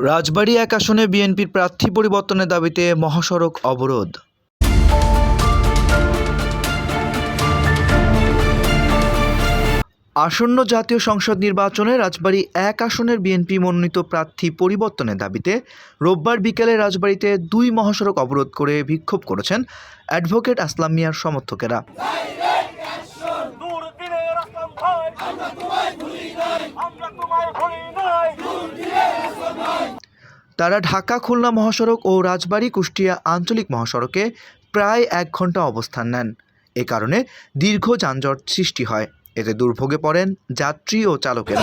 রাজবাড়ী এক আসনে বিএনপির প্রার্থী পরিবর্তনের দাবিতে মহাসড়ক অবরোধ। আসন্ন জাতীয় সংসদ নির্বাচনে রাজবাড়ী এক আসনের বিএনপি মনোনীত প্রার্থী পরিবর্তনের দাবিতে রোববার বিকেলে রাজবাড়ীতে দুই মহাসড়ক অবরোধ করে বিক্ষোভ করেছেন অ্যাডভোকেট আসলাম মিয়ার সমর্থকেরা। আমরা তোমায় ভুলি নাই আমরা তোমায় ভুলি নাই তারা ঢাকা, খুলনা মহাসড়ক ও রাজবাড়ী, কুষ্টিয়া আঞ্চলিক মহাসড়কে প্রায় এক ঘণ্টা অবস্থান নেন। এ কারণে দীর্ঘ যানজট সৃষ্টি হয়। এতে দুর্ভোগে পড়েন যাত্রী ও চালকেরা।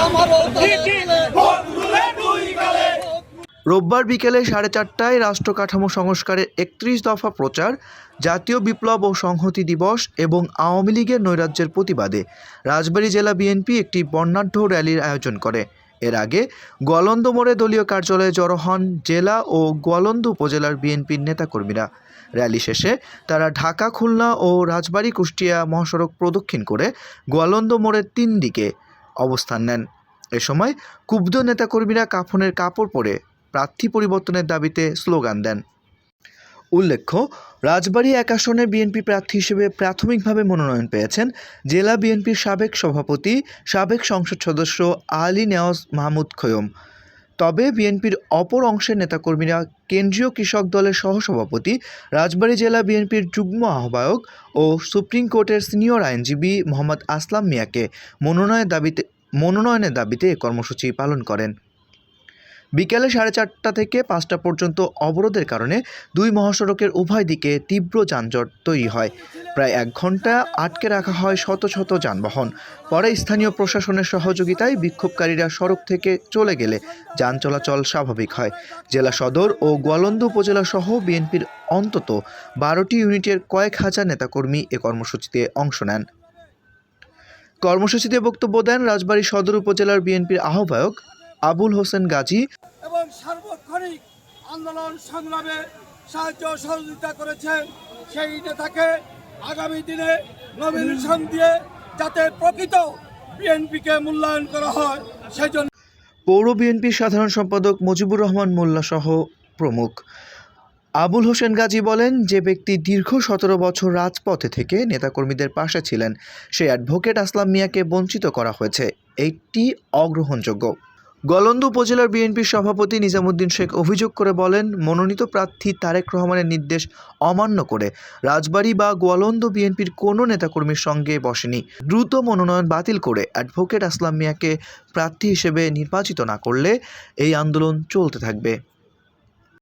রোববার বিকেলে সাড়ে চারটায় রাষ্ট্র কাঠামো সংস্কারের একত্রিশ দফা প্রচার, জাতীয় বিপ্লব ও সংহতি দিবস এবং আওয়ামী লীগের নৈরাজ্যের প্রতিবাদে রাজবাড়ী জেলা বিএনপি একটি বর্ণাঢ্য র্যালির আয়োজন করে। এর আগে গোয়ালন্দ মোড়ে দলীয় কার্যালয়ে জড়ো হন জেলা ও গোয়ালন্দ উপজেলার বিএনপির নেতাকর্মীরা। র্যালি শেষে তারা ঢাকা, খুলনা ও রাজবাড়ী কুষ্টিয়া মহাসড়ক প্রদক্ষিণ করে গোয়ালন্দ মোড়ের তিন দিকে অবস্থান নেন। এ সময় কুব্ধ নেতাকর্মীরা কাফনের কাপড় পরে প্রার্থী পরিবর্তনের দাবিতে স্লোগান দেন। উল্লেখ্য, রাজবাড়ী এক আসনে বিএনপি প্রার্থী হিসেবে প্রাথমিকভাবে মনোনয়ন পেয়েছেন জেলা বিএনপির সাবেক সভাপতি, সাবেক সংসদ সদস্য আলী নেওয়াজ মাহমুদ খৈয়ম। তবে বিএনপির অপর অংশের নেতাকর্মীরা কেন্দ্রীয় কৃষক দলের সহসভাপতি, রাজবাড়ী জেলা বিএনপির যুগ্ম আহ্বায়ক ও সুপ্রিম কোর্টের সিনিয়র আইনজীবী মোহাম্মদ আসলাম মিয়াকে মনোনয়নের দাবিতে মনোনয়নের দাবিতে এ কর্মসূচি পালন করেন। বিকেলে সাড়ে চারটা থেকে পাঁচটা পর্যন্ত অবরোধের কারণে দুই মহাসড়কের উভয় দিকে তীব্র যানজট তৈরি হয়। প্রায় এক ঘণ্টা আটকে রাখা হয় শত শত যানবাহন। পরে স্থানীয় প্রশাসনের সহযোগিতায় বিক্ষোভকারীরা সড়ক থেকে চলে গেলে যান চলাচল স্বাভাবিক হয়। জেলা সদর ও গোয়ালন্দ উপজেলা সহ বিএনপির অন্তত বারোটি ইউনিটের কয়েক হাজার নেতাকর্মী এ কর্মসূচিতে অংশ নেন। কর্মসূচিতে বক্তব্য দেন রাজবাড়ী সদর উপজেলার বিএনপির আহ্বায়ক আবুল হোসেন গাজী এবং সার্বক্ষণিক আন্দোলন সংগ্রামে সাহায্য সহযোগিতা করেছেন সেই নেতাকে আগামী দিনে নমিনেশন দিয়ে যাতে প্রকৃত বিএনপিকে মূল্যায়ন করা হয় সেজন্য পৌর বিএনপির সাধারণ সম্পাদক মুজিবুর রহমান মোল্লা সহ প্রমুখ। আবুল হোসেন গাজী বলেন যে ব্যক্তি দীর্ঘ সতেরো বছর রাজপথে থেকে নেতাকর্মীদের পাশে ছিলেন সেই অ্যাডভোকেট আসলাম মিয়াকে বঞ্চিত করা হয়েছে। এইটি অগ্রহণযোগ্য। গলন্দ উপজেলার বিএনপির সভাপতি নিজামুদ্দিন শেখ অভিযোগ করে বলেন, মনোনীত প্রার্থী তারেক রহমানের নির্দেশ অমান্য করে রাজবাড়ী বা গোয়ালন্দ বিএনপির কোনো নেতাকর্মীর সঙ্গে বসেনি। দ্রুত মনোনয়ন বাতিল করে অ্যাডভোকেট আসলাম মিয়াকে প্রার্থী হিসেবে নির্বাচিত না করলে এই আন্দোলন চলতে থাকবে।